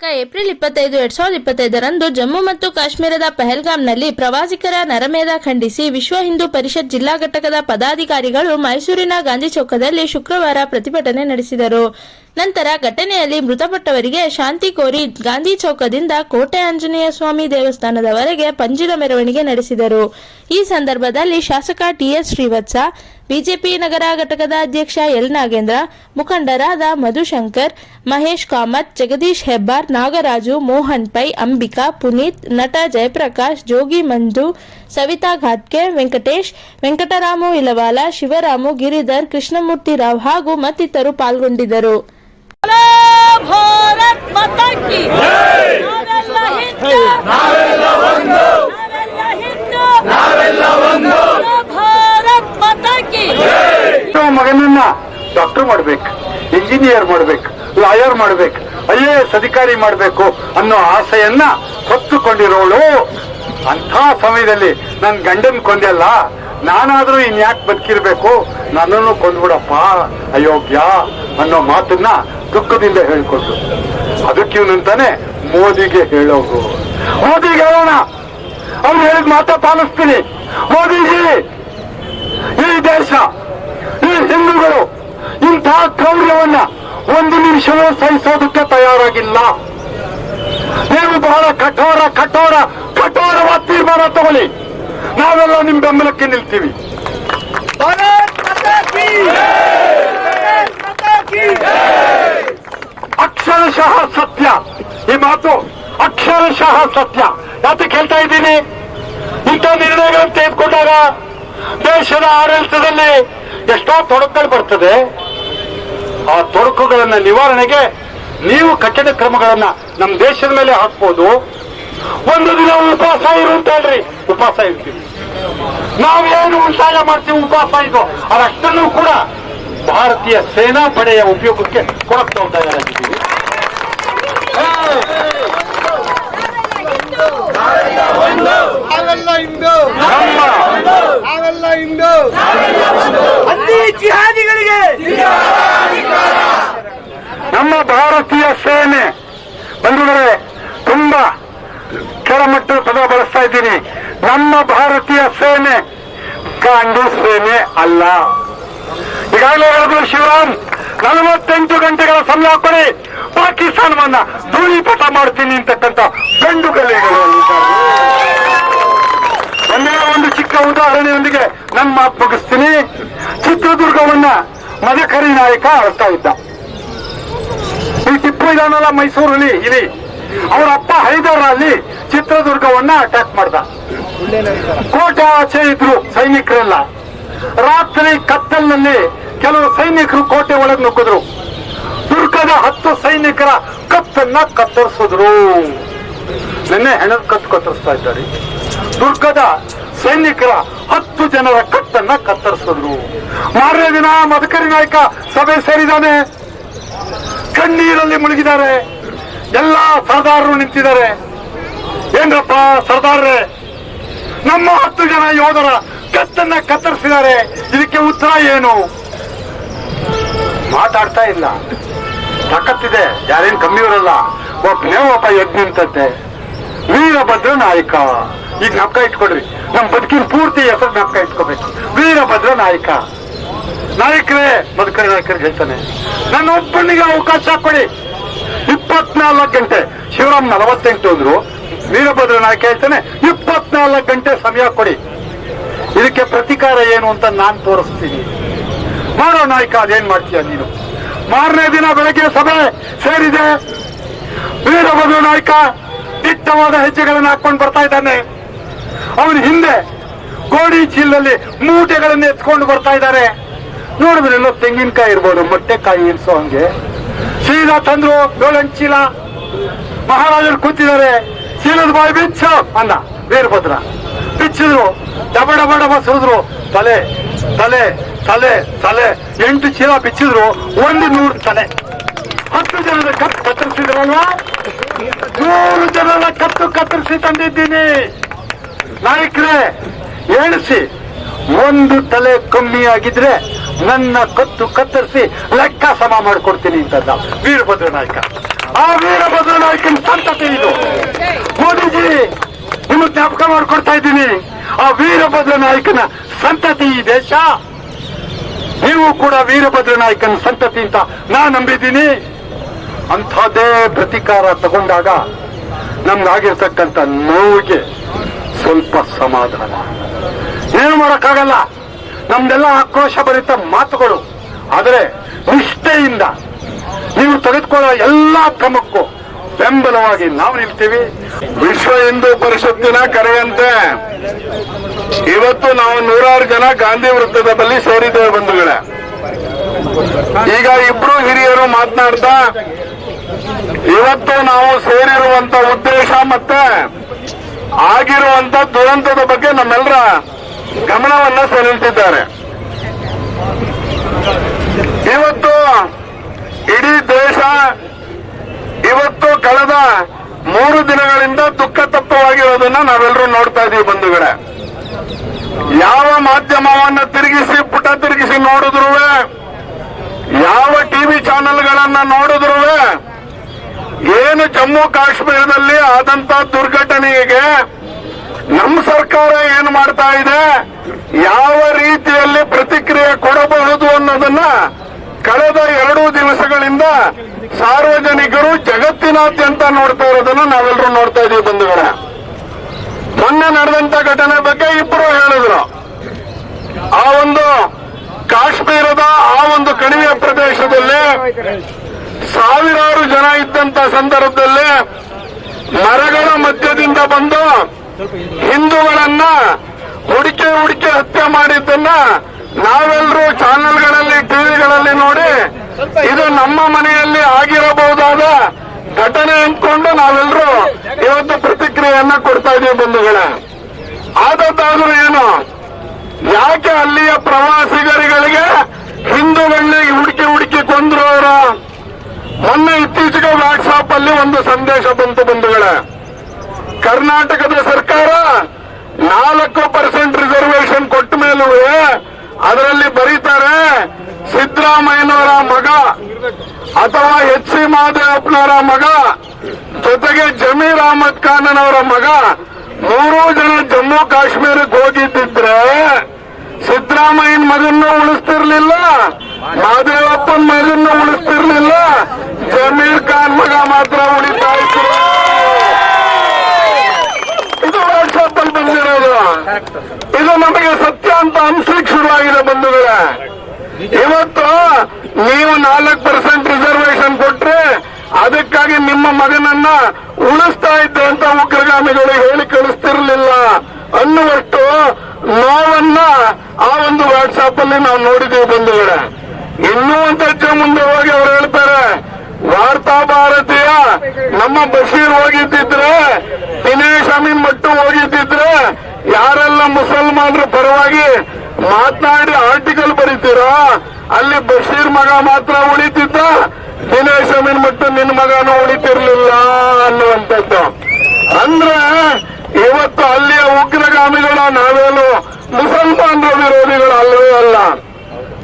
April ಇಪ್ಪತ್ತೈದು, ಎರಡ್ ಸಾವಿರದ ಇಪ್ಪತ್ತೈದರಂದು ಜಮ್ಮು ಮತ್ತು ಕಾಶ್ಮೀರದ ಪೆಹಲ್ಗಾಂನಲ್ಲಿ ಪ್ರವಾಸಿಗರ ನರಮೇಧ ಖಂಡಿಸಿ ವಿಶ್ವ ಹಿಂದೂ ಪರಿಷತ್ ಜಿಲ್ಲಾ ಘಟಕದ ಪದಾಧಿಕಾರಿಗಳು ಮೈಸೂರಿನ ಗಾಂಧಿ ಚೌಕದಲ್ಲಿ ಶುಕ್ರವಾರ ಪ್ರತಿಭಟನೆ ನಡೆಸಿದರು. ನಂತರ ಘಟನೆಯಲ್ಲಿ ಮೃತಪಟ್ಟವರಿಗೆ ಶಾಂತಿ ಕೋರಿ ಗಾಂಧಿ ಚೌಕದಿಂದ ಕೋಟೆ ಆಂಜನೇಯ ಸ್ವಾಮಿ ದೇವಸ್ಥಾನದವರೆಗೆ ಪಂಜಿನ ಮೆರವಣಿಗೆ ನಡೆಸಿದರು. ಈ ಸಂದರ್ಭದಲ್ಲಿ ಶಾಸಕ ಟಿಎಸ್ ಶ್ರೀವತ್ಸ, ಬಿಜೆಪಿ ನಗರ ಘಟಕದ ಅಧ್ಯಕ್ಷ ಎಲ್ ನಾಗೇಂದ್ರ, ಮುಖಂಡರಾದ ಮಧುಶಂಕರ್, ಮಹೇಶ್ ಕಾಮತ್, ಜಗದೀಶ್ ಹೆಬ್ಬಾರ್ ನಾಗರಾಜು ಮೋಹನ್ ಪೈ ಅಂಬಿಕಾ ಪುನೀತ್ ನಟ ಜಯಪ್ರಕಾಶ್ ಜೋಗಿ ಮಂಜು ಸವಿತಾ ಘಾಟ್ಕೆ ವೆಂಕಟೇಶ್ ವೆಂಕಟರಾಮು ಇಲವಾಲ ಶಿವರಾಮು ಗಿರಿಧರ್ ಕೃಷ್ಣಮೂರ್ತಿ ರಾವ್ ಹಾಗೂ ಮತ್ತಿತರರು ಪಾಲ್ಗೊಂಡಿದ್ದರು. ಭಾರತ್ ಮಾತಾ ಕಿ ನಾವೆಲ್ಲ ಹಿಂದೂ! ನಾವೆಲ್ಲ ಒಂದು! ನಾವೆಲ್ಲ ಹಿಂದೂ! ಭಾರತ್ ಮಾತಾ ಕಿ ನಮ್ಮ ಮಗನನ್ನ ಡಾಕ್ಟರ್ ಮಾಡ್ಬೇಕು ಇಂಜಿನಿಯರ್ ಮಾಡ್ಬೇಕು ಲಾಯರ್ ಮಾಡ್ಬೇಕು ಐ ಎ ಮಾಡಬೇಕು ಅನ್ನೋ ಆಸೆಯನ್ನ ಹೊತ್ತುಕೊಂಡಿರೋಳು. ಅಂಥ ಸಮಯದಲ್ಲಿ ನನ್ನ ಗಂಡನ್ ಕೊಂದೆಲ್ಲ ನಾನಾದ್ರೂ ಇನ್ಯಾಕ್ ಬದುಕಿರ್ಬೇಕು? ನನ್ನನ್ನು ಕೊಂದ್ಬಿಡಪ್ಪ, ಅಯೋಗ್ಯ ಅನ್ನೋ ಮಾತನ್ನ ದುಃಖದಿಂದ ಹೇಳ್ಕೊಟ್ರು. ಅದಕ್ಕೆ ಇವನಂತಾನೆ ಮೋದಿಗೆ ಹೇಳೋದು. ಮೋದಿಗೆ ಹೇಳೋಣ. ಅವ್ರು ಹೇಳಿದ ಮಾತ ಪಾಲಿಸ್ತೀನಿ. ಮೋದಿಜಿ, ಈ ದೇಶ, ಈ ಹಿಂದೂಗಳು ಇಂತಹ ಕ್ರೌರ್ಯವನ್ನ ಒಂದು ನಿಮಿಷವೂ ಸಹಿಸೋದಕ್ಕೆ ತಯಾರಾಗಿಲ್ಲ. ನೀವು ಬಹಳ ಕಠೋರ ಕಠೋರ, ಕಠೋರವಾದ ತೀರ್ಮಾನ ತಗೊಳ್ಳಿ. ನಾವೆಲ್ಲ ನಿಮ್ ಬೆಂಬಲಕ್ಕೆ ನಿಲ್ತೀವಿ. ಅಕ್ಷರಶಃ ಸತ್ಯ. ಈ ಮಾತು ಅಕ್ಷರಶಃ ಸತ್ಯ. ಯಾಕೆ ಕೇಳ್ತಾ ಇದ್ದೀನಿ? ಇಂಥ ನಿರ್ಣಯಗಳನ್ನು ತೆಗೆದುಕೊಂಡಾಗ ದೇಶದ ಆಡಳಿತದಲ್ಲಿ ಎಷ್ಟೋ ತೊಡಕುಗಳು ಬರ್ತದೆ. ಆ ತೊಡಕುಗಳನ್ನ ನಿವಾರಣೆಗೆ ನೀವು ಕಠಿಣ ಕ್ರಮಗಳನ್ನ ನಮ್ಮ ದೇಶದ ಮೇಲೆ ಹಾಕ್ಬೋದು. ಒಂದು ದಿನ ಉಪವಾಸ ಇರು ಅಂತ ಹೇಳ್ರಿ. ಉಪವಾಸ ಇರ್ತೀವಿ. ನಾವೇನು ಉಳಿತಾಯ ಮಾಡ್ತೀವಿ ಉಪವಾಸ ಇದು. ಅದಷ್ಟನ್ನು ಕೂಡ ಭಾರತೀಯ ಸೇನಾ ಪಡೆಯ ಉಪಯೋಗಕ್ಕೆ ಕೊಡಕ್ ಇಂದು ತಯಾರಾಗಿದ್ದೀವಿ ನಮ್ಮ ನಮ್ಮ ಭಾರತೀಯ ಸೇನೆ. ಬಂಧುಗಳೇ ತುಂಬಾ ಕೆಳಮಟ್ಟ ಪದ ಬಳಸ್ತಾ ಇದ್ದೀನಿ. ನಮ್ಮ ಭಾರತೀಯ ಸೇನೆ. ಗಾಂಧಿ ಸೇನೆ ಅಲ್ಲ. ಈಗಾಗಲೇ ಹೇಳಿದ್ರು ಶಿವರಾಮ್ ನಲವತ್ತೆಂಟು ಗಂಟೆಗಳ ಸಮಯ ಕೊಡಿ. ಪಾಕಿಸ್ತಾನವನ್ನ ಧೂಳಿಪಟ ಮಾಡ್ತೀನಿ ಅಂತಕ್ಕಂಥ ಗಂಡುಗಲೆಗಳು ಒಂದೇ ಒಂದು ಚಿಕ್ಕ ಉದಾಹರಣೆಯೊಂದಿಗೆ ನನ್ನ ಮಾತು ಮುಗಿಸ್ತೀನಿ ಚಿತ್ರದುರ್ಗವನ್ನ ಮದಕರಿ ನಾಯಕ ಆಳ್ತಾ ಇದ್ದ. ಈ ಟಿಪ್ಪು ಇದಾನಲ್ಲ ಮೈಸೂರಲ್ಲಿ ಇಲ್ಲಿ ಅವರ ಅಪ್ಪ ಹೈದರ್ ಅಲ್ಲಿ ಚಿತ್ರದುರ್ಗವನ್ನ ಅಟ್ಯಾಕ್ ಮಾಡ್ದ. ಕೋಟೆ ಆಚೆ ಇದ್ರು ಸೈನಿಕರೆಲ್ಲ. ರಾತ್ರಿ ಕತ್ತಲಿನಲ್ಲಿ ಕೆಲವು ಸೈನಿಕರು ಕೋಟೆ ಒಳಗೆ ನುಗ್ಗಿದ್ರು. ದುರ್ಗದ ಹತ್ತು ಸೈನಿಕರ ಕತ್ತನ್ನ ಕತ್ತರಿಸಿದ್ರು. ನಿನ್ನೆ ಹೆಣದ ಕತ್ತು ಕತ್ತರಿಸ್ತಾ ಇದ್ದಾರೆ. ದುರ್ಗದ ಸೈನಿಕರ ಹತ್ತು ಜನರ ಕತ್ತನ್ನ ಕತ್ತರಿಸಿದ್ರು. ಮಾರನೇ ದಿನ ಮದಕರಿ ನಾಯಕ ಸಭೆ ಸೇರಿದಾನೆ ಕಣ್ಣೀರಲ್ಲಿ ಮುಳುಗಿದ್ದಾರೆ. ಎಲ್ಲಾ ಸರ್ದಾರರು ನಿಂತಿದ್ದಾರೆ. ಏನ್ರಪ್ಪ ಸರ್ದಾರ್ರೆ, ನಮ್ಮ ಹತ್ತು ಜನ ಯೋಧರ ಕತ್ತನ್ನ ಕತ್ತರಿಸಿದ್ದಾರೆ. ಇದಕ್ಕೆ ಉತ್ತರ ಏನು? ಮಾತಾಡ್ತಾ ಇಲ್ಲ. ತಾಕತ್ತಿದೆ. ಯಾರೇನು ಕಮ್ಮಿ ಇರಲ್ಲ ಒಬ್ಬನೇ ಒಬ್ಬ ನಿಂತಂತೆ ವೀರಭದ್ರ ನಾಯಕ. ಈಗ ನಪ್ಕ ಇಟ್ಕೊಡ್ರಿ ನಮ್ ಬದುಕಿನ ಪೂರ್ತಿ ಹೆಸರು ನಪ್ಕ ಇಟ್ಕೋಬೇಕು. ವೀರಭದ್ರ ನಾಯಕ. ನಾಯಕರೇ, ಮಧುಕರ ನಾಯಕರಿಗೆ ಹೇಳ್ತಾನೆ. ನನ್ನ ಒಬ್ಬನಿಗೆ ಅವಕಾಶ ಕೊಡಿ. ಇಪ್ಪತ್ನಾಲ್ಕು ಗಂಟೆ. ಶಿವರಾಮ್ ನಲವತ್ತೆಂಟು ಅಂದ್ರು. ವೀರಭದ್ರ ನಾಯಕ ಹೇಳ್ತಾನೆ, ಇಪ್ಪತ್ನಾಲ್ಕು ಗಂಟೆ ಸಮಯ ಕೊಡಿ. ಇದಕ್ಕೆ ಪ್ರತಿಕಾರ ಏನು ಅಂತ ನಾನ್ ತೋರಿಸ್ತೀನಿ. ಮಾಡೋ ನಾಯಕ, ಅದೇನ್ ಮಾಡ್ತೀಯ ನೀನು? ಮಾರನೇ ದಿನ ಬೆಳಗ್ಗೆ ಸಭೆ ಸೇರಿದೆ. ವೀರಭದ್ರ ನಾಯಕ ದಿಟ್ಟವಾದ ಹೆಜ್ಜೆಗಳನ್ನು ಹಾಕೊಂಡು ಬರ್ತಾ ಇದ್ದಾನೆ. ಅವನ ಹಿಂದೆ ಗೋಡಿ ಚೀಲದಲ್ಲಿ ಮೂಟೆಗಳನ್ನು ಎತ್ಕೊಂಡು ಬರ್ತಾ ಇದ್ದಾರೆ. ನೋಡಿದ್ರೆ ಎಲ್ಲೋ ತೆಂಗಿನಕಾಯಿ ಇರ್ಬೋದು, ಮೊಟ್ಟೆಕಾಯಿ ಇರಿಸೋ ಹಂಗೆ. ಸೀದಾ ತಂದ್ರು ಏಳೆಂಟು ಚೀಲ. ಮಹಾರಾಜರು ಕೂತಿದ್ದಾರೆ. ಚೀಲದ ಬಾಯಿ ಬಿಚ್ಚ ಅನ್ನ, ವೀರಭದ್ರ. ಬಿಚ್ಚಿದ್ರು, ಡಬ ಡಬ ಡಬ ಸುರಿದ್ರು. ತಲೆ ತಲೆ ತಲೆ ತಲೆ. ಎಂಟು ಚೀಲ ಬಿಚ್ಚಿದ್ರು, ಒಂದು ನೂರು ತಲೆ. ಹತ್ತು ಜನದ ಕತ್ತು ಕತ್ತರಿಸಿದ್ರಲ್ಲ? ನೂರು ಜನರ ಕತ್ತು ಕತ್ತರಿಸಿ ತಂದಿದ್ದೀನಿ. ನಾಯಕರೇ ಹೇಳಿಸಿ ಒಂದು ತಲೆ ಕಮ್ಮಿ ಆಗಿದ್ರೆ ನನ್ನ ಕತ್ತು ಕತ್ತರಿಸಿ ಲೆಕ್ಕ ಸಮ ಮಾಡಿಕೊಡ್ತೀನಿ ಅಂತಂದ ವೀರಭದ್ರ ನಾಯಕ. ಆ ವೀರಭದ್ರ ನಾಯಕನ ಸಂತತಿ ಇದು. ಮೋದಿಜಿ, ನಿಮ್ಮ ಜ್ಞಾಪಕ ಮಾಡ್ಕೊಡ್ತಾ ಇದ್ದೀನಿ. ಆ ವೀರಭದ್ರ ನಾಯಕನ ಸಂತತಿ ಈ ದೇಶ. ನೀವು ಕೂಡ ವೀರಭದ್ರ ನಾಯಕನ ಸಂತತಿ ಅಂತ ನಾ ನಂಬಿದ್ದೀನಿ. ಅಂಥದ್ದೇ ಪ್ರತಿಕಾರ ತಗೊಂಡಾಗ ನಮ್ಗಾಗಿರ್ತಕ್ಕಂಥ ನೋವಿಗೆ ಸ್ವಲ್ಪ ಸಮಾಧಾನ. ಏನು ಮಾಡೋಕ್ಕಾಗಲ್ಲ. ನಮ್ದೆಲ್ಲ ಆಕ್ರೋಶ ಭರಿತ ಮಾತುಗಳು. ಆದರೆ ನಿಷ್ಠೆಯಿಂದ ನೀವು ತೆಗೆದುಕೊಳ್ಳೋ ಎಲ್ಲ ಕ್ರಮಕ್ಕೂ ಬೆಂಬಲವಾಗಿ ನಾವು ನಿಲ್ತೀವಿ. ವಿಶ್ವ ಹಿಂದೂ ಪರಿಷತ್ತಿನ ಕರೆಯಂತೆ, ಇವತ್ತು ನಾವು ನೂರಾರು ಜನ ಗಾಂಧಿ ವೃತ್ತದ ಬಳಿ ಸೇರಿದ್ದೇವೆ ಬಂಧುಗಳೇ. ಈಗ ಇಬ್ರು ಹಿರಿಯರು ಮಾತನಾಡ್ತಾ ಇವತ್ತು ನಾವು ಸೇರಿರುವಂತ ಉದ್ದೇಶ ಮತ್ತೆ ಆಗಿರುವಂತ ದುರಂತದ ಬಗ್ಗೆ ನಮ್ಮೆಲ್ಲರ ಗಮನವನ್ನ ಸೆಳೆಯುತ್ತಿದ್ದಾರೆ. ಇವತ್ತು ಇಡೀ ದೇಶ ಇವತ್ತು ಕಳೆದ ಮೂರು ದಿನಗಳಿಂದ ದುಃಖ ತಪ್ಪವಾಗಿರೋದನ್ನ ನಾವೆಲ್ಲರೂ ನೋಡ್ತಾ ಇದೀವಿ ಬಂಧುಗಳೇ. ಯಾವ ಮಾಧ್ಯಮವನ್ನ ತಿರುಗಿಸಿ ಪುಟ ತಿರುಗಿಸಿ ನೋಡಿದ್ರು ಯಾವ ಟಿವಿ ಚಾನೆಲ್ಗಳನ್ನ ನೋಡಿದ್ರು ಜಮ್ಮು ಕಾಶ್ಮೀರದಲ್ಲಿ ಆದಂತ ದುರ್ಘಟನೆಗೆ ನಮ್ಮ ಸರ್ಕಾರ ಏನು ಮಾಡ್ತಾ ಇದೆ? ಯಾವ ರೀತಿಯಲ್ಲಿ ಪ್ರತಿಕ್ರಿಯೆ ಕೊಡಬಹುದು ಅನ್ನೋದನ್ನ ಕಳೆದ ಎರಡು ದಿವಸಗಳಿಂದ ಸಾರ್ವಜನಿಕರು ಜಗತ್ತಿನಾದ್ಯಂತ ನೋಡ್ತಾ ಇರೋದನ್ನ ನಾವೆಲ್ಲರೂ ನೋಡ್ತಾ ಇದೀವಿ ಬಂಧುಗಳೇ. ಮೊನ್ನೆ ನಡೆದಂತ ಘಟನೆ ಬಗ್ಗೆ ಇಬ್ಬರು ಹೇಳಿದ್ರು. ಆ ಒಂದು ಕಾಶ್ಮೀರದ, ಆ ಒಂದು ಕಣಿವೆ ಪ್ರದೇಶದಲ್ಲಿ ಸಾವಿರಾರು ಜನ ಇದ್ದಂತ ಸಂದರ್ಭದಲ್ಲಿ ಮರಗಳ ಮಧ್ಯದಿಂದ ಬಂದು ಹಿಂದೂಗಳನ್ನ ಹುಡುಕಿ ಹುಡುಕಿ ಹತ್ಯೆ ಮಾಡಿದ್ದನ್ನ ನಾವೆಲ್ಲರೂ ಚಾನೆಲ್ಗಳಲ್ಲಿ, ಟಿವಿಗಳಲ್ಲಿ ನೋಡಿ ಇದು ನಮ್ಮ ಮನೆಯಲ್ಲಿ ಆಗಿರಬಹುದಾದ ಘಟನೆ ಅಂದ್ಕೊಂಡು ನಾವೆಲ್ಲರೂ ಇವತ್ತು ಪ್ರತಿಕ್ರಿಯೆಯನ್ನ ಕೊಡ್ತಾ ಇದೀವಿ ಬಂಧುಗಳ. ಆದದ್ದಾದ್ರೂ ಏನು, ಯಾಕೆ ಅಲ್ಲಿಯ ಪ್ರವಾಸಿಗರಿಗೆ ಹಿಂದೂಗಳನ್ನ ಹುಡುಕಿ ಹುಡುಕಿ ಕೊಂದ್ರು ಅವರು? ಮೊನ್ನೆ ಇತ್ತೀಚೆಗೆ ವಾಟ್ಸಾಪ್ ಅಲ್ಲಿ ಒಂದು ಸಂದೇಶ ಬಂತು ಬಂಧುಗಳೇ. ಕರ್ನಾಟಕದ ಸರ್ಕಾರ ನಾಲ್ಕು ಪರ್ಸೆಂಟ್ ರಿಸರ್ವೇಶನ್ ಕೊಟ್ಟ ಮೇಲೂ ಅದರಲ್ಲಿ ಬರೀತಾರೆ ಸಿದ್ದರಾಮಯ್ಯನವರ ಮಗ ಅಥವಾ ಎಚ್ ಸಿ ಮಹದೇವಪ್ಪನವರ ಮಗ, ಜೊತೆಗೆ ಜಮೀರ್ ಅಹಮದ್ ಖಾನನವರ ಮಗ. ನೂರು ಜನ ಜಮ್ಮು ಕಾಶ್ಮೀರಕ್ಕೆ ಹೋಗಿದ್ದಿದ್ರೆ ಸಿದ್ದರಾಮಯ್ಯನ ಮಗನ್ನು ಉಳಿಸ್ತಿರ್ಲಿಲ್ಲ ಮಹದೇವಪ್ಪನ ಮಗನ್ನು ಉಳಿಸ್ತಿರ್ಲಿಲ್ಲ ಜಮೀರ್ ಖಾನ್ ಮಗ ಮಾತ್ರ ಉಳಿತಾ ಇದ್ರು ಇದು ವಾಟ್ಸಪ್ ಅಲ್ಲಿ ಬಂದಿರೋದು ಇದು ನಮಗೆ ಸತ್ಯ ಅಂತ ಶುರುವಾಗಿದೆ ಬಂಧುಗಳೇ. ಇವತ್ತು ನೀವು ನಾಲ್ಕು ಪರ್ಸೆಂಟ್ ರಿಸರ್ವೇಶನ್ ಕೊಟ್ರೆ ಅದಕ್ಕಾಗಿ ನಿಮ್ಮ ಮಗನನ್ನ ಉಳಿಸ್ತಾ ಇದ್ದೆ ಅಂತ ಉಗ್ರಗಾಮಿಗಳು ಹೇಳಿ ಕಳಿಸ್ತಿರ್ಲಿಲ್ಲ. ಅನ್ನುವಷ್ಟು ನೋವನ್ನ ಆ ಒಂದು ವಾಟ್ಸಾಪ್ ಅಲ್ಲಿ ನಾವು ನೋಡಿದೀವಿ ಬಂಧುಗಳೇ. ಇನ್ನೂ ಒಂದು ಹೆಜ್ಜೆ ಮುಂದೆ ಹೋಗಿ ಅವ್ರು ಹೇಳ್ತಾರೆ ವಾರ್ತಾ ಭಾರತೀಯ, ನಮ್ಮ ಬಶೀರ್ ಹೋಗಿದ್ದಿದ್ರೆ, ದಿನೇಶ್ ಅಮೀನ್ ಮಟ್ಟು ಹೋಗಿದ್ದಿದ್ರೆ, ಯಾರೆಲ್ಲ ಮುಸಲ್ಮಾನರ ಪರವಾಗಿ ಮಾತನಾಡಿ ಆರ್ಟಿಕಲ್ ಬರೀತೀರೋ, ಅಲ್ಲಿ ಬಶೀರ್ ಮಗ ಮಾತ್ರ ಉಳಿತಿದ್ದ, ದಿನೇಶ್ ಅಮೀನ್ ಮಟ್ಟು ನಿನ್ ಮಗನ ಉಳಿತಿರ್ಲಿಲ್ಲ ಅನ್ನುವಂಥದ್ದು. ಅಂದ್ರೆ, ಇವತ್ತು ಅಲ್ಲಿಯ ಉಗ್ರಗಾಮಿಗಳ ನಾವೇನು ಮುಸಲ್ಮಾನರ ವಿರೋಧಿಗಳು ಅಲ್ಲವೇ ಅಲ್ಲ.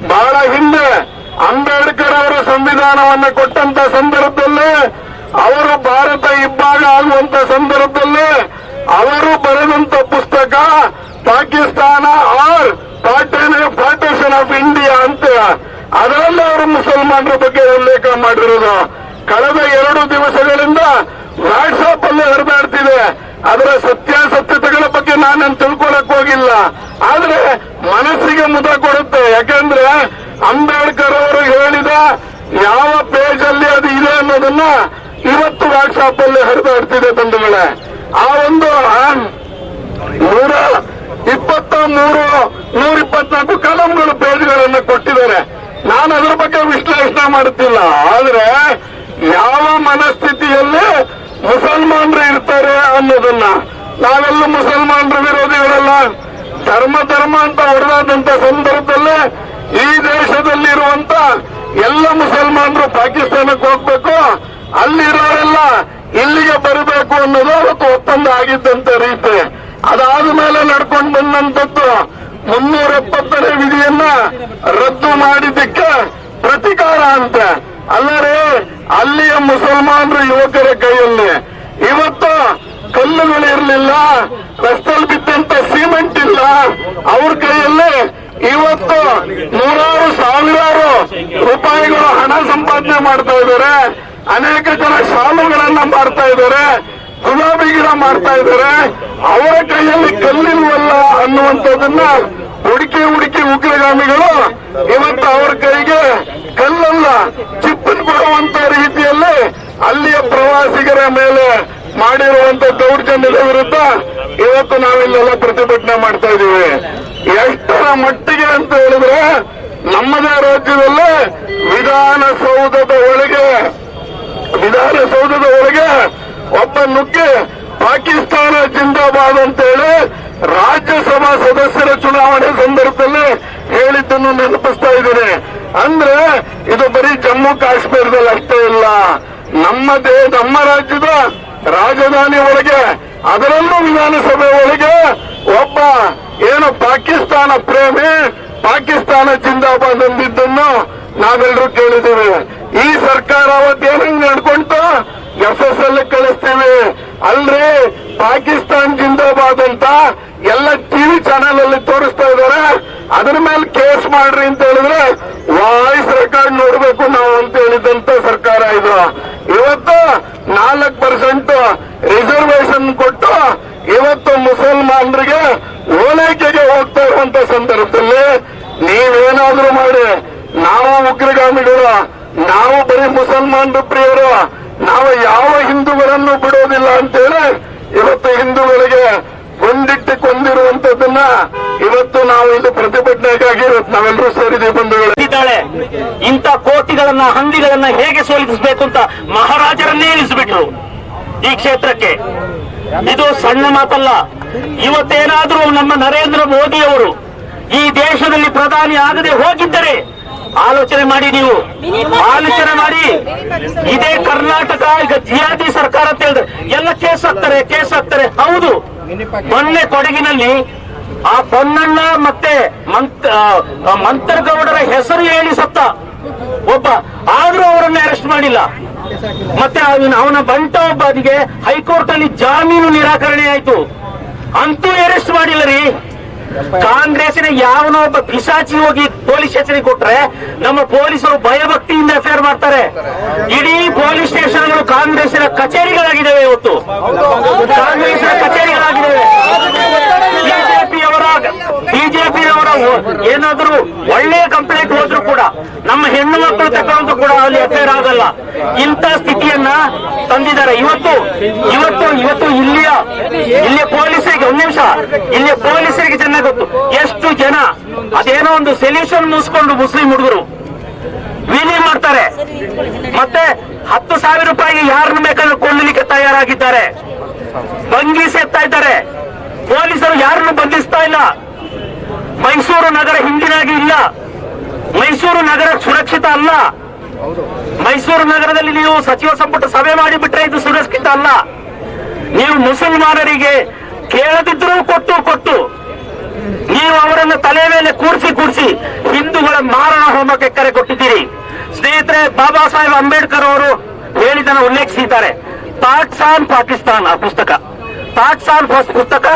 ಬಹಳ ಹಿಂದೆ ಅಂಬೇಡ್ಕರ್ ಅವರ ಸಂವಿಧಾನವನ್ನ ಕೊಟ್ಟಂತ ಸಂದರ್ಭದಲ್ಲಿ ಅವರು ಭಾರತ ಇಬ್ಬಾಗ ಆಗುವಂತ ಸಂದರ್ಭದಲ್ಲಿ ಅವರು ಬರೆದಂತ ಪುಸ್ತಕ Pakistan or partition of India ಅಂತ. ಅದರಲ್ಲಿ ಅವರು ಮುಸಲ್ಮಾನರ ಬಗ್ಗೆ ಉಲ್ಲೇಖ ಮಾಡಿರೋದು. ಕಳೆದ ಎರಡು ದಿವಸಗಳಿಂದ ವಾಟ್ಸಾಪ್ ಅಲ್ಲಿ ಹರಿದಾಡ್ತಿದೆ. ಅದರ ಸತ್ಯಾಸತ್ಯತೆಗಳ ಬಗ್ಗೆ ನಾನು ತಿಳ್ಕೊಳಕ್ ಹೋಗಿಲ್ಲ. ಆದ್ರೆ ಮನಸ್ಸಿಗೆ ಮುದ ಕೊಡುತ್ತೆ. ಯಾಕಂದ್ರೆ ಅಂಬೇಡ್ಕರ್ ಅವರು ಹೇಳಿದ ಯಾವ ಪೇಜ್ ಅಲ್ಲಿ ಅದು ಇದೆ ಅನ್ನೋದನ್ನ ಇವತ್ತು ವಾಟ್ಸಾಪ್ ಅಲ್ಲಿ ಹರಿದಾಡ್ತಿದೆ ಬಂಧುಗಳೇ ಆ ಒಂದು ನೂರ ಇಪ್ಪತ್ತ ಮೂರು, ನೂರ ಇಪ್ಪತ್ನಾಲ್ಕು ಕಲಂಗಳು ಪೇಜ್ಗಳನ್ನು ಕೊಟ್ಟಿದ್ದಾರೆ. ನಾನು ಅದರ ಬಗ್ಗೆ ವಿಶ್ಲೇಷಣೆ ಮಾಡುತ್ತಿಲ್ಲ. ಆದ್ರೆ ಯಾವ ಮನಸ್ಥಿತಿಯಲ್ಲಿ ಮುಸಲ್ಮಾನರು ಇರ್ತಾರೆ ಅನ್ನೋದನ್ನ ನಾವೆಲ್ಲ ಮುಸಲ್ಮಾನರ ವಿರೋಧಿಗಳಲ್ಲ ಧರ್ಮ ಧರ್ಮ ಅಂತ ಹೊಡೆದಾದಂತ ಸಂದರ್ಭದಲ್ಲಿ ಈ ದೇಶದಲ್ಲಿರುವಂತ ಎಲ್ಲ ಮುಸಲ್ಮಾನರು ಪಾಕಿಸ್ತಾನಕ್ಕೆ ಹೋಗ್ಬೇಕು. ಅಲ್ಲಿರೋರೆಲ್ಲ ಇಲ್ಲಿಗೆ ಬರಬೇಕು ಅನ್ನೋದು ಅವತ್ತು ಒಪ್ಪಂದ ಆಗಿದ್ದಂತ ರೀತಿ. ಅದಾದ ಮೇಲೆ ನಡ್ಕೊಂಡು ಬಂದಂತದ್ದು ಮುನ್ನೂರ ಎಪ್ಪತ್ತನೇ ವಿಧಿಯನ್ನ ರದ್ದು ಮಾಡಿದ್ದಕ್ಕೆ ಪ್ರತಿಕಾರ ಅಂತ. ಅಲ್ಲರೇ ಅಲ್ಲಿಯ ಮುಸಲ್ಮಾನರು ಯುವಕರ ಕೈಯಲ್ಲಿ ಇವತ್ತು ಕಲ್ಲುಗಳಿರ್ಲಿಲ್ಲ ರಸ್ತೆಯಲ್ಲಿ ಬಿದ್ದಂತ ಸಿಮೆಂಟ್ ಇಲ್ಲ. ಅವ್ರ ಕೈಯಲ್ಲಿ ಇವತ್ತು ನೂರಾರು ಸಾವಿರಾರು ರೂಪಾಯಿಗಳು ಹಣ ಸಂಪಾದನೆ ಮಾಡ್ತಾ ಇದ್ದಾರೆ. ಅನೇಕ ಜನ ಸಾಲುಗಳನ್ನ ಮಾಡ್ತಾ ಇದ್ದಾರೆ, ಗುಲಾಬಿ ಗಿಡ ಮಾಡ್ತಾ ಇದ್ದಾರೆ. ಅವರ ಕೈಯಲ್ಲಿ ಕಲ್ಲಿಲ್ವಲ್ಲ ಅನ್ನುವಂಥದ್ದನ್ನ ಹುಡುಕಿ ಹುಡುಕಿ ಉಗ್ರಗಾಮಿಗಳು ಇವತ್ತು ಅವರ ಕೈಗೆ ಕಲ್ಲಲ್ಲ ಚಿಪ್ಪನ್ ಕೊಡುವಂತ ರೀತಿಯಲ್ಲಿ ಅಲ್ಲಿಯ ಪ್ರವಾಸಿಗರ ಮೇಲೆ ಮಾಡಿರುವಂತ ದೌರ್ಜನ್ಯದ ವಿರುದ್ಧ ಇವತ್ತು ನಾವಿಲ್ಲೆಲ್ಲ ಪ್ರತಿಭಟನೆ ಮಾಡ್ತಾ ಇದ್ದೀವಿ. ಎಷ್ಟರ ಮಟ್ಟಿಗೆ ಅಂತ ಹೇಳಿದ್ರೆ ನಮ್ಮದೇ ರಾಜ್ಯದಲ್ಲೇ ವಿಧಾನಸೌಧದ ಒಳಗೆ ವಿಧಾನಸೌಧದ ಒಳಗೆ ಒಬ್ಬ ನುಗ್ಗೆ ಪಾಕಿಸ್ತಾನ ಜಿಂದಾಬಾದ್ ಅಂತೇಳಿ ರಾಜ್ಯಸಭಾ ಸದಸ್ಯರ ಚುನಾವಣೆ ಸಂದರ್ಭದಲ್ಲಿ ಹೇಳಿದ್ದನ್ನು ನೆನಪಿಸ್ತಾ ಇದ್ದೀನಿ. ಅಂದ್ರೆ ಇದು ಬರೀ ಜಮ್ಮು ಕಾಶ್ಮೀರದಲ್ಲಿ ಅಷ್ಟೇ ಇಲ್ಲ. ನಮ್ಮ ದೇ, ನಮ್ಮ ರಾಜ್ಯದ ರಾಜಧಾನಿ ಒಳಗೆ, ಅದರಲ್ಲೂ ವಿಧಾನಸಭೆ ಒಳಗೆ ಒಬ್ಬ ಏನು ಪಾಕಿಸ್ತಾನ ಪ್ರೇಮಿ ಪಾಕಿಸ್ತಾನ ಜಿಂದಾಬಾದ್ ಅಂದಿದ್ದನ್ನು ನಾವೆಲ್ಲರೂ ಕೇಳಿದ್ದೇವೆ. ಈ ಸರ್ಕಾರ ಅವತ್ತೇನಂಗ್ ನಡ್ಕೊಂತು ಎಸ್ ಎಸ್ ಎಲ್ ಕಳಿಸ್ತೇವೆ. ಅಲ್ರಿ, ಪಾಕಿಸ್ತಾನ್ ಜಿಂದಾಬಾದ್ ಅಂತ ಎಲ್ಲ ಟಿವಿ ಚಾನೆಲ್ ಅಲ್ಲಿ ತೋರಿಸ್ತಾ ಇದಾರೆ. ಅದ್ರ ಮೇಲೆ ಕೇಸ್ ಮಾಡ್ರಿ ಅಂತ ಹೇಳಿದ್ರೆ ವಾಯ್ಸ್ ರೆಕಾರ್ಡ್ ನೋಡ್ಬೇಕು ನಾವು ಅಂತ ಹೇಳಿದಂತ ಸರ್ಕಾರ ಇದು. ಇವತ್ತು ನಾಲ್ಕು ಪರ್ಸೆಂಟ್ ರಿಸರ್ವೇಶನ್ ಕೊಟ್ಟು ಇವತ್ತು ಮುಸಲ್ಮಾನರಿಗೆ ಓಲೈಕೆಗೆ ಹೋಗ್ತಾ ಇರುವಂತ ಸಂದರ್ಭದಲ್ಲಿ ನೀವೇನಾದ್ರೂ ಮಾಡಿ, ನಾವು ಉಗ್ರಗಾಮಿಗಳು ನಾವು ಮುಸಲ್ಮಾನರು ಪ್ರಿಯರು, ನಾವು ಯಾವ ಹಿಂದೂಗಳನ್ನು ಬಿಡೋದಿಲ್ಲ ಅಂತೇಳಿ ಇವತ್ತು ಹಿಂದೂಗಳಿಗೆ ಒಂದಿಟ್ಟು ಕೊಂದಿರುವಂತದನ್ನ ಇವತ್ತು ನಾವು ಇಲ್ಲಿ ಪ್ರತಿಭಟನೆಗಾಗಿ ಇವತ್ತು ನಾವೆಲ್ಲರೂ ಸೇರಿದ್ದೀವಿ ಬಂಧುಗಳು. ಇದ್ದಾಳೆ. ಇಂಥ ಕೋಟಿಗಳನ್ನ, ಹಂದಿಗಳನ್ನ ಹೇಗೆ ಸೋಲಿಸಬೇಕು ಅಂತ ಮಹಾರಾಜರನ್ನೇ ಇಳಿಸ್ಬಿಟ್ರು ಈ ಕ್ಷೇತ್ರಕ್ಕೆ. ಇದು ಸಣ್ಣ ಮಾತಲ್ಲ. ಇವತ್ತೇನಾದ್ರೂ ನಮ್ಮ ನರೇಂದ್ರ ಮೋದಿ ಅವರು ಈ ದೇಶದಲ್ಲಿ ಪ್ರಧಾನಿ ಆಗದೆ ಹೋಗಿದ್ದರೆ ಆಲೋಚನೆ ಮಾಡಿ ನೀವು. ಆಲೋಚನೆ ಮಾಡಿ. ಇದೇ ಕರ್ನಾಟಕ, ಈಗ ಜಿಯಾದಿ ಸರ್ಕಾರ ಅಂತ ಹೇಳಿದ್ರೆ ಎಲ್ಲ ಕೇಸ್ ಹಾಕ್ತಾರೆ ಕೇಸ್ ಹಾಕ್ತಾರೆ. ಹೌದು. ಮೊನ್ನೆ ಕೊಡಗಿನಲ್ಲಿ ಆ ಪೊನ್ನಣ್ಣ ಮತ್ತೆ ಮಂತ್ ಮಂತ್ರಗೌಡರ ಹೆಸರು ಹೇಳಿ ಸತ್ತ. ಒಬ್ಬ. ಆದ್ರೂ ಅವರನ್ನ ಅರೆಸ್ಟ್ ಮಾಡಿಲ್ಲ. ಮತ್ತೆ ಅವನ ಬಂಟ ಒಬ್ಬನಿಗೆ ಹೈಕೋರ್ಟ್ ಅಲ್ಲಿ ಜಾಮೀನು ನಿರಾಕರಣೆ ಆಯ್ತು. ಅಂತೂ ಅರೆಸ್ಟ್ ಮಾಡಿಲ್ಲ ರೀ. ಕಾಂಗ್ರೆಸ್ಸಿನ ಯಾವನೋ ಒಬ್ಬ ಪಿಶಾಚಿ ಹೋಗಿ ಪೊಲೀಸ್ ಸ್ಟೇಷನ್ ಕೊಟ್ರೆ ನಮ್ಮ ಪೊಲೀಸರು ಭಯಭಕ್ತಿಯಿಂದ ಎಫ್ಐಆರ್ ಮಾಡ್ತಾರೆ. ಇಡೀ ಪೊಲೀಸ್ ಸ್ಟೇಷನ್ಗಳು ಕಾಂಗ್ರೆಸ್ಸಿನ ಕಚೇರಿಗಳಾಗಿದ್ದಾವೆ ಇವತ್ತು. ಕಾಂಗ್ರೆಸ್ಸಿನ ಕಚೇರಿಗಳಾಗಿದ್ದಾವೆ. ಬಿಜೆಪಿಯವರ ಬಿಜೆಪಿಯವರ ಏನಾದರೂ ಒಳ್ಳೆಯ ಕಂಪ್ಲೇಂಟ್ ಹೋದ್ರು ಕೂಡ, ನಮ್ಮ ಹೆಣ್ಣು ಮಕ್ಕಳು ತಗೊಂಡು ಕೂಡ ಅಲ್ಲಿ ಎಫ್ಐಆರ್ ಆಗಲ್ಲ. ಇಂಥ ಸ್ಥಿತಿಯನ್ನ ತಂದಿದ್ದಾರೆ. ಇವತ್ತು ಇವತ್ತು ಇವತ್ತು ಇಲ್ಲಿಯ ಇಲ್ಲಿ ಪೊಲೀಸರಿಗೆ, ಒಂದ್ ನಿಮಿಷ ಇಲ್ಲಿ ಪೊಲೀಸರಿಗೆ ಚೆನ್ನಾಗಿ ಗೊತ್ತು. ಎಷ್ಟು ಜನ, ಅದೇನೋ ಒಂದು ಸೊಲ್ಯೂಷನ್ ಮುಗಿಸ್ಕೊಂಡು ಮುಸ್ಲಿಂ ಹುಡುಗರು ವಿಲಿ ಮಾಡ್ತಾರೆ. ಮತ್ತೆ ಹತ್ತು ಸಾವಿರ ರೂಪಾಯಿಗೆ ಯಾರನ್ನ ಬೇಕಾದ್ರೂ ಕೊಳ್ಳಲಿಕ್ಕೆ ತಯಾರಾಗಿದ್ದಾರೆ. ಬಂಧಿಸಿ ಎತ್ತಾ ಇದ್ದಾರೆ. ಪೊಲೀಸರು ಯಾರನ್ನು ಬಂಧಿಸ್ತಾ ಇಲ್ಲ. ಮೈಸೂರು ನಗರ ಹಿಂದಿನಾಗಿ ಇಲ್ಲ. ಮೈಸೂರು ನಗರ ಸುರಕ್ಷಿತ ಅಲ್ಲ. ಮೈಸೂರು ನಗರದಲ್ಲಿ ನೀವು ಸಚಿವ ಸಂಪುಟ ಸಭೆ ಮಾಡಿಬಿಟ್ರೆ ಇದು ಸುರಕ್ಷಿತ ಅಲ್ಲ. ನೀವು ಮುಸಲ್ಮಾನರಿಗೆ ಕೇಳದಿದ್ರೂ ಕೊಟ್ಟು ಕೊಟ್ಟು. ನೀವು ಅವರನ್ನು ತಲೆ ಮೇಲೆ ಕೂರಿಸಿ ಕೂರಿಸಿ ಹಿಂದೂಗಳ ಮಾರಣ ಹೋಮಕ್ಕೆ ಕರೆ ಕೊಟ್ಟಿದ್ದೀರಿ. ಸ್ನೇಹಿತರೆ, ಬಾಬಾ ಸಾಹೇಬ್ ಅಂಬೇಡ್ಕರ್ ಅವರು ಹೇಳಿದನ ಉಲ್ಲೇಖಿಸಿದ್ದಾರೆ. ಪಾಕಿಸ್ತಾನ್ ಪಾಕಿಸ್ತಾನ್ ಆ ಪುಸ್ತಕ. ಪಾಕಿಸ್ತಾನ್ ಪುಸ್ತಕ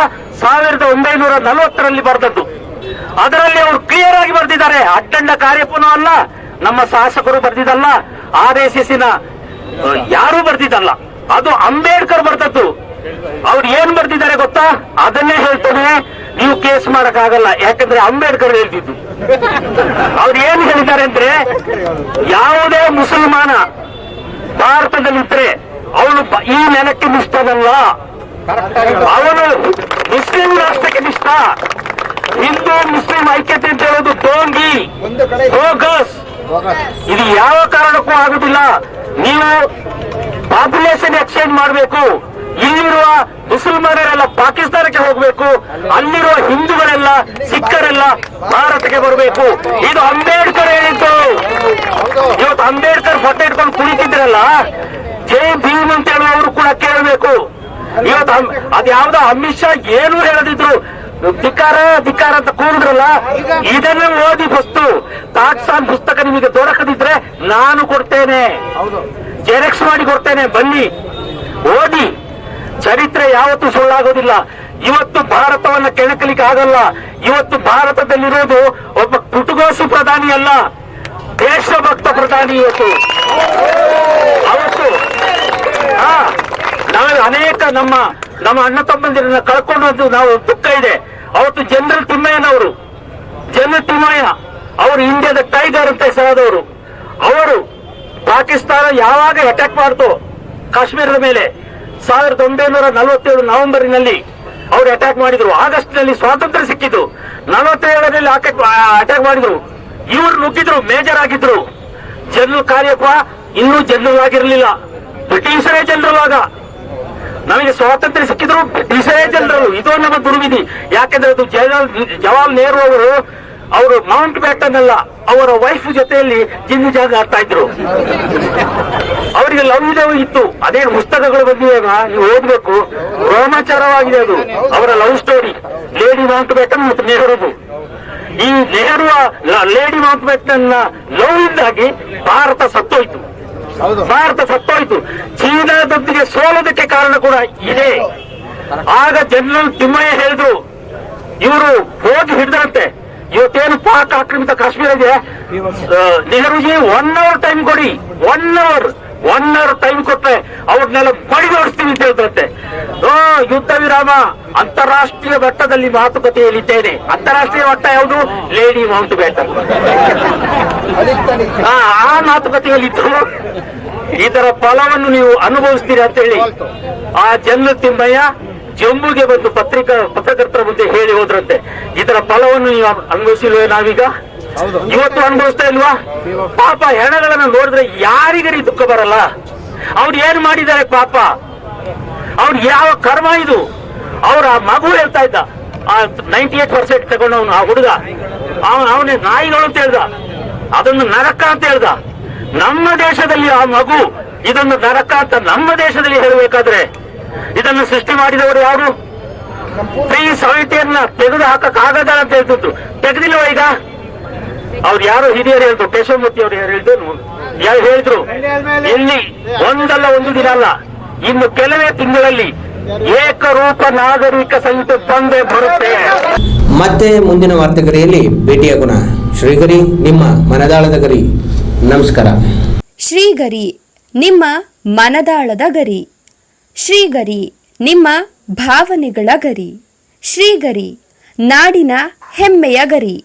ಸಾವಿರದ ಒಂಬೈನೂರ ನಲವತ್ತರಲ್ಲಿ ಬರೆದದ್ದು. ಅದರಲ್ಲಿ ಅವರು ಕ್ಲಿಯರ್ ಆಗಿ ಬರೆದಿದ್ದಾರೆ. ಅಡ್ಡಂಡ ಕಾರ್ಯಪೂರ್ಣ ಅಲ್ಲ, ನಮ್ಮ ಶಾಸಕರು ಬರೆದಿದ್ದಲ್ಲ ಆರ್ ಎಸ್ ಎಸ್ ಯಾರು ಬರ್ದಿದ್ದಲ್ಲ. ಅದು ಅಂಬೇಡ್ಕರ್ ಬರ್ತದ್ದು ಅವ್ರು ಏನ್ ಬರ್ದಿದ್ದಾರೆ ಗೊತ್ತಾ? ಅದನ್ನೇ ಹೇಳ್ತಾನೆ, ನೀವು ಕೇಸ್ ಮಾಡಕ್ ಆಗಲ್ಲ ಯಾಕಂದ್ರೆ ಅಂಬೇಡ್ಕರ್ ಹೇಳ್ತಿದ್ದು. ಅವ್ರು ಏನ್ ಹೇಳಿದ್ದಾರೆ ಅಂದ್ರೆ, ಯಾವುದೇ ಮುಸಲ್ಮಾನ ಭಾರತದಲ್ಲಿದ್ರೆ ಅವನು ಬ- ಈ ನೆನಕ್ಕೆ ನಿಷ್ಠನಲ್ಲ ಅವನು ಮುಸ್ಲಿಂ ರಾಷ್ಟ್ರಕ್ಕೆ ನಿಷ್ಠ ಹಿಂದೂ ಐಕ್ಯತೆ ಅಂತ ಹೇಳೋದು ಡೋಂಗಿ ಬೋಗಸ್ ಇದು. ಯಾವ ಕಾರಣಕ್ಕೂ ಆಗುದಿಲ್ಲ. ನೀವು ಪಾಪ್ಯುಲೇಷನ್ ಎಕ್ಸ್ಚೇಂಜ್ ಮಾಡಬೇಕು. ಇಲ್ಲಿರುವ ಮುಸಲ್ಮಾನರೆಲ್ಲ ಪಾಕಿಸ್ತಾನಕ್ಕೆ ಹೋಗಬೇಕು. ಅಲ್ಲಿರುವ ಹಿಂದೂಗಳೆಲ್ಲ ಸಿಖ್ಖರೆಲ್ಲ ಭಾರತಕ್ಕೆ ಬರಬೇಕು. ಇದು ಅಂಬೇಡ್ಕರ್ ಹೇಳಿದ್ದು. ಇವತ್ತು ಅಂಬೇಡ್ಕರ್ ಫೋಟೋ ಇಟ್ಕೊಂಡು ಕುಳಿತಿದ್ರಲ್ಲ ಜೈ ಭೀಮ್ ಅಂತ ಹೇಳುವವರು ಕೂಡ ಕೇಳಬೇಕು. ಇವತ್ತು ಅದ್ಯಾವ್ದೋ ಅಮಿತ್ ಶಾ ಏನು ಹೇಳದಿದ್ರು. ಧಿಕ್ಕಾರ ಧಿಕ್ಕಾರ ಅಂತ ಕೂಡಿದ್ರಲ್ಲ ಇದನ್ನ ಓದಿ ಫಸ್ಟು. ತಾಕ್ಸಾನ್ ಪುಸ್ತಕ ನಿಮಗೆ ದೊರಕದಿದ್ರೆ ನಾನು ಕೊಡ್ತೇನೆ. ಜೆರಾಕ್ಸ್ ಮಾಡಿ ಕೊಡ್ತೇನೆ ಬನ್ನಿ. ಓದಿ. ಚರಿತ್ರೆ ಯಾವತ್ತೂ ಸುಳ್ಳಾಗೋದಿಲ್ಲ. ಇವತ್ತು ಭಾರತವನ್ನ ಕೆಣಕಲಿಕ್ಕೆ ಆಗಲ್ಲ. ಇವತ್ತು ಭಾರತದಲ್ಲಿರೋದು ಒಬ್ಬ ಕುಟುಗೋಸು ಪ್ರಧಾನಿ ಅಲ್ಲ. ದೇಶಭಕ್ತ ಪ್ರಧಾನಿ ಇವತ್ತು. ಅವತ್ತು. ಹಾ ನಾವು ಅನೇಕ ನಮ್ಮ ನಮ್ಮ ಅಣ್ಣ ತಮ್ಮಂದಿರನ್ನ ಕಳ್ಕೊಂಡದ್ದು ನಾವು ದುಃಖ ಇದೆ. ಅವತ್ತು ಜನರಲ್ ತಿಮ್ಮಯ್ಯನವರು, ಜನರಲ್ ತಿಮ್ಮಯ್ಯ ಅವರು ಇಂಡಿಯಾದ ಟೈಗರ್ ಅಂತ ಹೆಸರಾದವರು. ಅವರು ಪಾಕಿಸ್ತಾನ ಯಾವಾಗ ಅಟ್ಯಾಕ್ ಮಾಡ್ತು, ಕಾಶ್ಮೀರದ ಮೇಲೆ ಸಾವಿರದ ಒಂಬೈನೂರ ನಲವತ್ತೇಳು ನವೆಂಬರ್ನಲ್ಲಿ ಅವರು ಅಟ್ಯಾಕ್ ಮಾಡಿದ್ರು. ಆಗಸ್ಟ್ನಲ್ಲಿ ಸ್ವಾತಂತ್ರ್ಯ ಸಿಕ್ಕಿದ್ದು ನಲವತ್ತೇಳರಲ್ಲಿ ಅಟ್ಯಾಕ್ ಮಾಡಿದ್ರು. ಇವರು ನುಗ್ಗಿದ್ರು ಮೇಜರ್ ಆಗಿದ್ರು. ಜನರಲ್ ಕಾರ್ಯಪ್ಪ ಇನ್ನೂ ಜನರಲ್ ಆಗಿರಲಿಲ್ಲ. ಬ್ರಿಟಿಷರೇ ಜನರಲ್ ಆಗ. ನಮಗೆ ಸ್ವಾತಂತ್ರ್ಯ ಸಿಕ್ಕಿದ್ರು ಬ್ರಿಟಿಷರೇ ಜನರಲ್ ಇದು ನಮ್ಮ ದುರ್ವಿಧಿ. ಯಾಕಂದ್ರೆ ಅದು ಜವಾಹರ್ ನೆಹರು ಅವರು ಅವರು ಮೌಂಟ್ ಬ್ಯಾಟನ್ ಅಲ್ಲ, ಅವರ ವೈಫ್ ಜೊತೆಯಲ್ಲಿ ಜಿಂದು ಜಾಗ ಆಡ್ತಾ ಇದ್ರು. ಅವರಿಗೆ ಲವ್ ಲವ್ ಇತ್ತು. ಅದೇ ಪುಸ್ತಕಗಳು ಬಂದಿವೆ ನೀವು ಓದ್ಬೇಕು. ರೋಮಾಚಾರವಾಗಿದೆ ಅದು. ಅವರ love story lady Mountbatten ಮತ್ತು ನೆಹರುದು. ಈ Nehru lady Mountbatten love ಇಂದಾಗಿ ಭಾರತ ಸತ್ತೋಯ್ತು. ಭಾರತ ಸತ್ತೋಯ್ತು. ಚೀನಾದೊಂದಿಗೆ ಸೋಲೋದಕ್ಕೆ ಕಾರಣ ಕೂಡ ಇದೆ. ಆಗ ಜನರಲ್ ತಿಮ್ಮಯ್ಯ ಹೇಳಿದ್ರು ಇವರು ಹೋಗಿ ಹಿಡಿದ್ರಂತೆ ಇವತ್ತೇನು ಪಾಕ್ ಆಕ್ರಮಿತ ಕಾಶ್ಮೀರ ಇದೆ? Nehruji Nehruji one hour time ಕೊಡಿ. One hour one hour time ಕೊಟ್ರೆ ಅವ್ರನ್ನೆಲ್ಲ ಬಡಿ ಓಡಿಸ್ತೀವಿ ಅಂತ ಹೇಳ್ತಂತೆ. ಓ ಯುದ್ಧ ವಿರಾಮ ಅಂತಾರಾಷ್ಟ್ರೀಯ ಮಟ್ಟದಲ್ಲಿ ಮಾತುಕತೆ ಹೇಳಿದ್ದೇನೆ. ಅಂತಾರಾಷ್ಟ್ರೀಯ ಮಟ್ಟ ಯಾವುದು? ಲೇಡಿ ಮೌಂಟ್ ಬ್ಯಾಟನ್ ಆ ಮಾತುಕತೆ ಮಾತುಕತೆಯಲ್ಲಿದ್ದು ಇದರ ಫಲವನ್ನು ನೀವು ಅನುಭವಿಸ್ತೀರಿ ಅಂತ ಹೇಳಿ. ಆ ಜನ ತಿಮ್ಮಯ್ಯ ಜಮ್ಮುಗೆ ಬಂದು ಪತ್ರಿಕಾ ಪತ್ರಕರ್ತರ ಮುಂದೆ ಹೇಳಿ ಹೋದ್ರಂತೆ. ಇದರ ಫಲವನ್ನು ನೀವು ಅನುಭವಿಸಿಲ್ವೇ ನಾವೀಗ? ಇವತ್ತು ಅನುಭವಿಸ್ತಾ ಇಲ್ವಾ? ಪಾಪ ಹೆಣಗಳನ್ನ ನೋಡಿದ್ರೆ ಯಾರಿಗರಿ ದುಃಖ ಬರಲ್ಲ. ಅವ್ರು ಏನ್ ಮಾಡಿದ್ದಾರೆ ಪಾಪ? ಅವ್ರು ಯಾವ ಕರ್ಮ ಇದು? ಅವ್ರ ಆ ಮಗು ಹೇಳ್ತಾ ಇದ್ದ. ಆ ನೈಂಟಿ ಏಟ್ ಪರ್ಸೆಂಟ್ ತಗೊಂಡವನು ಆ ಹುಡುಗ. ಅವನು ಅವನೇ ನಾಯಿಗಳು ಅಂತ ಹೇಳ್ದ. ಅದೊಂದು ನರಕ ಅಂತ ಹೇಳ್ದ. ನಮ್ಮ ದೇಶದಲ್ಲಿ ಆ ಮಗು ಇದೊಂದು ನರಕ ಅಂತ ನಮ್ಮ ದೇಶದಲ್ಲಿ ಹೇಳಬೇಕಾದ್ರೆ ಇದನ್ನು ಸೃಷ್ಟಿ ಮಾಡಿದವರು ಯಾರು? ಫ್ರೀ ಸಾಹಿತ್ಯನ್ನ ತೆಗೆದು ಹಾಕಕ್ ಆಗದ ಅಂತ ಹೇಳ್ತಿದ್ರು. ತೆಗೆದಿಲ್ವ ಈಗ? ಅವ್ರು ಯಾರು ಹಿರಿಯರು ಹೇಳಿದ್ರು ಕೇಶವಮೂರ್ತಿ ಅವರು ಯಾರು ಹೇಳಿದ್ರು ಯಾರು ಹೇಳಿದ್ರು ಇಲ್ಲಿ ಒಂದಲ್ಲ ಒಂದು ದಿನ ಅಲ್ಲ ಇನ್ನು ಕೆಲವೇ ತಿಂಗಳಲ್ಲಿ ಏಕರೂಪ ನಾಗರಿಕ ಸಂಹಿತೆ ಬಂದೇ ಬರುತ್ತೆ. ಮತ್ತೆ ಮುಂದಿನ ವಾರ್ತೆಗರಿಯಲ್ಲಿ ಭೇಟಿಯಾಗೋಣ ಶ್ರೀಗರಿ ನಿಮ್ಮ ಮನದಾಳದ ಗರಿ. ನಮಸ್ಕಾರ. ಶ್ರೀಗರಿ ನಿಮ್ಮ ಮನದಾಳದ ಗರಿ. ಶ್ರೀಗರಿ ನಿಮ್ಮ ಭಾವನೆಗಳ ಗರಿ. ಶ್ರೀಗರಿ ನಾಡಿನ ಹೆಮ್ಮೆಯ ಗರಿ.